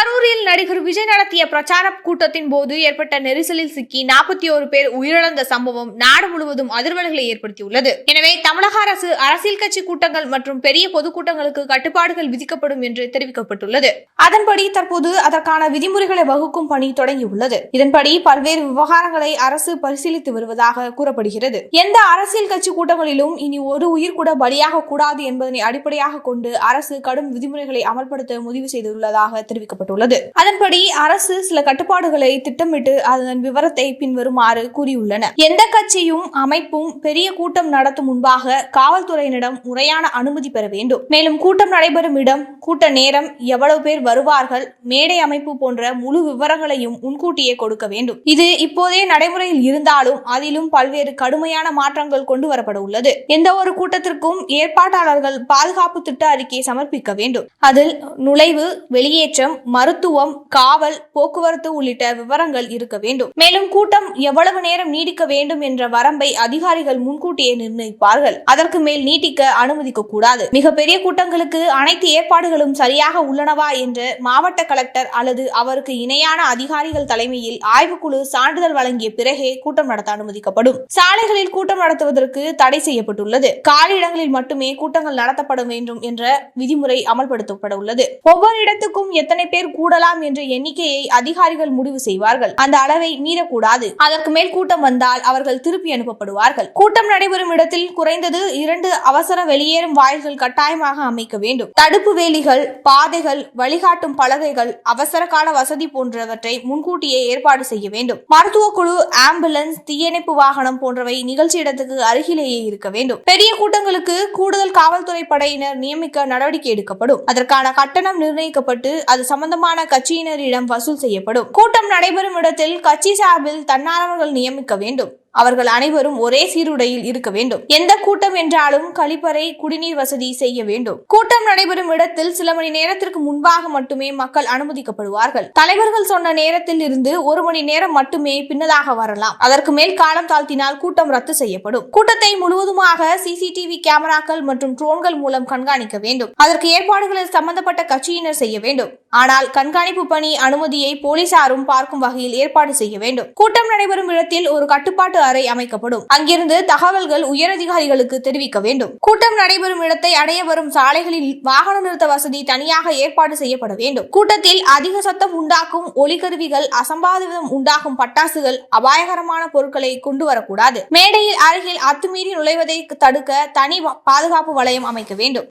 கரூரில் நடிகர் விஜய் நடத்திய பிரச்சார கூட்டத்தின் போது ஏற்பட்ட நெரிசலில் சிக்கி நாற்பத்தி ஒரு பேர் உயிரிழந்த சம்பவம் நாடு முழுவதும் அதிர்வலைகளை ஏற்படுத்தியுள்ளது. எனவே தமிழக அரசு அரசியல் கட்சி கூட்டங்கள் மற்றும் பெரிய பொதுக்கூட்டங்களுக்கு கட்டுப்பாடுகள் விதிக்கப்படும் என்று தெரிவிக்கப்பட்டுள்ளது. அதன்படி தற்போது அதற்கான விதிமுறைகளை வகுக்கும் பணி தொடங்கியுள்ளது. இதன்படி பல்வேறு விவகாரங்களை அரசு பரிசீலித்து வருவதாக கூறப்படுகிறது. எந்த அரசியல் கட்சி கூட்டங்களிலும் இனி ஒரு உயிர் கூட பலியாக கூடாது என்பதனை அடிப்படையாக கொண்டு அரசு கடும் விதிமுறைகளை அமல்படுத்த முடிவு செய்துள்ளதாக தெரிவிக்கப்பட்டுள்ளது. தெரிவிக்கப்பட்டுள்ளது. அதன்படி அரசு சில கட்டுப்பாடுகளை திட்டமிட்டு அதன் விவரத்தை பின்வருமாறு கூறியுள்ளன எந்த கட்சியும் அமைப்பும் பெரிய கூட்டம் நடத்தும் முன்பாக காவல்துறையினரிடம் முறையான அனுமதி பெற வேண்டும். மேலும் கூட்டம் நடைபெறும் இடம் கூட்ட நேரம் எவ்வளவு பேர் வருவார்கள் மேடை அமைப்பு போன்ற முழு விவரங்களையும் முன்கூட்டியே கொடுக்க வேண்டும். இது இப்போதே நடைமுறையில் இருந்தாலும் அதிலும் பல்வேறு கடுமையான மாற்றங்கள் கொண்டு வரப்பட உள்ளது எந்த ஒரு கூட்டத்திற்கும் ஏற்பாட்டாளர்கள் பாதுகாப்பு திட்ட அறிக்கையை சமர்ப்பிக்க வேண்டும். அதில் நுழைவு வெளியேற்றம் மருத்துவம் காவல் போக்குவரத்து உள்ளிட்ட விவரங்கள் இருக்க வேண்டும். மேலும் கூட்டம் எவ்வளவு நேரம் நீடிக்க வேண்டும் என்ற வரம்பை அதிகாரிகள் முன்கூட்டியே நிர்ணயிப்பார்கள். அதற்கு மேல் நீட்டிக்க அனுமதிக்க கூடாது. மிகப்பெரிய கூட்டங்களுக்கு அனைத்து ஏற்பாடுகளும் சரியாக உள்ளனவா என்று மாவட்ட கலெக்டர் அல்லது அவருக்கு இணையான அதிகாரிகள் தலைமையில் ஆய்வுக்குழு சான்றிதழ் வழங்கிய பிறகே கூட்டம் நடத்த அனுமதிக்கப்படும். சாலைகளில் கூட்டம் நடத்துவதற்கு தடை செய்யப்பட்டுள்ளது. காலியிடங்களில் மட்டுமே கூட்டங்கள் நடத்தப்பட வேண்டும் என்ற விதிமுறை அமல்படுத்தப்பட உள்ளது. ஒவ்வொரு இடத்துக்கும் எத்தனை பேர் கூடலாம் என்ற எண்ணிக்கையை அதிகாரிகள் முடிவு செய்வார்கள். அந்த அளவை மீறக்கூடாது. அதற்கு மேல் கூட்டம் வந்தால் அவர்கள் திருப்பி அனுப்பப்படுவார்கள். கூட்டம் நடைபெறும் இடத்தில் குறைந்தது இரண்டு அவசர வெளியேறும் வாயில்கள் கட்டாயமாக அமைக்க வேண்டும். தடுப்பு வேலிகள் பாதைகள் வழிகாட்டும் பலகைகள் அவசர கால வசதி போன்றவற்றை முன்கூட்டியே ஏற்பாடு செய்ய வேண்டும். மருத்துவ குழு ஆம்புலன்ஸ் தீயணைப்பு வாகனம் போன்றவை நிகழ்ச்சி இடத்துக்கு அருகிலேயே இருக்க வேண்டும். பெரிய கூட்டங்களுக்கு கூடுதல் காவல்துறை படையினர் நியமிக்க நடவடிக்கை எடுக்கப்படும். அதற்கான கட்டணம் நிர்ணயிக்கப்பட்டு அது சம்பந்தமான கட்சியினரிடம் வசூல் செய்யப்படும். கூட்டம் நடைபெறும் இடத்தில் கட்சி சார்பில் தன்னார்வர்கள் நியமிக்க வேண்டும். அவர்கள் அனைவரும் ஒரே சீருடையில் இருக்க வேண்டும். எந்த கூட்டம் என்றாலும் கழிப்பறை குடிநீர் வசதி செய்ய வேண்டும். கூட்டம் நடைபெறும் இடத்தில் சில மணி நேரத்திற்கு முன்பாக மட்டுமே மக்கள் அனுமதிக்கப்படுவார்கள். தலைவர்கள் சொன்ன நேரத்தில் இருந்து ஒரு மணி நேரம் மட்டுமே பின்னதாக வரலாம். அதற்கு மேல் காலம் தாழ்த்தினால் கூட்டம் ரத்து செய்யப்படும். கூட்டத்தை முழுவதுமாக சிசிடிவி கேமராக்கள் மற்றும் ட்ரோன்கள் மூலம் கண்காணிக்க வேண்டும். அதற்கு ஏற்பாடுகளில் சம்பந்தப்பட்ட கட்சியினர் செய்ய வேண்டும். ஆனால் கண்காணிப்பு பணி அனுமதியை போலீசாரும் பார்க்கும் வகையில் ஏற்பாடு செய்ய வேண்டும். கூட்டம் நடைபெறும் இடத்தில் ஒரு கட்டுப்பாட்டு அறை அமைக்கப்படும். அங்கிருந்து தகவல்கள் உயரதிகாரிகளுக்கு தெரிவிக்க வேண்டும். கூட்டம் நடைபெறும் இடத்தை அடைய வரும் சாலைகளில் வாகன நிறுத்த வசதி தனியாக ஏற்பாடு செய்யப்பட வேண்டும். கூட்டத்தில் அதிக சத்தம் உண்டாக்கும் ஒலிக்கருவிகள் அசம்பாவிதம் உண்டாகும் பட்டாசுகள் அபாயகரமான பொருட்களை கொண்டு வரக்கூடாது. மேடையில் அருகில் அத்துமீறி நுழைவதை தடுக்க தனி பாதுகாப்பு வளையம் அமைக்க வேண்டும்.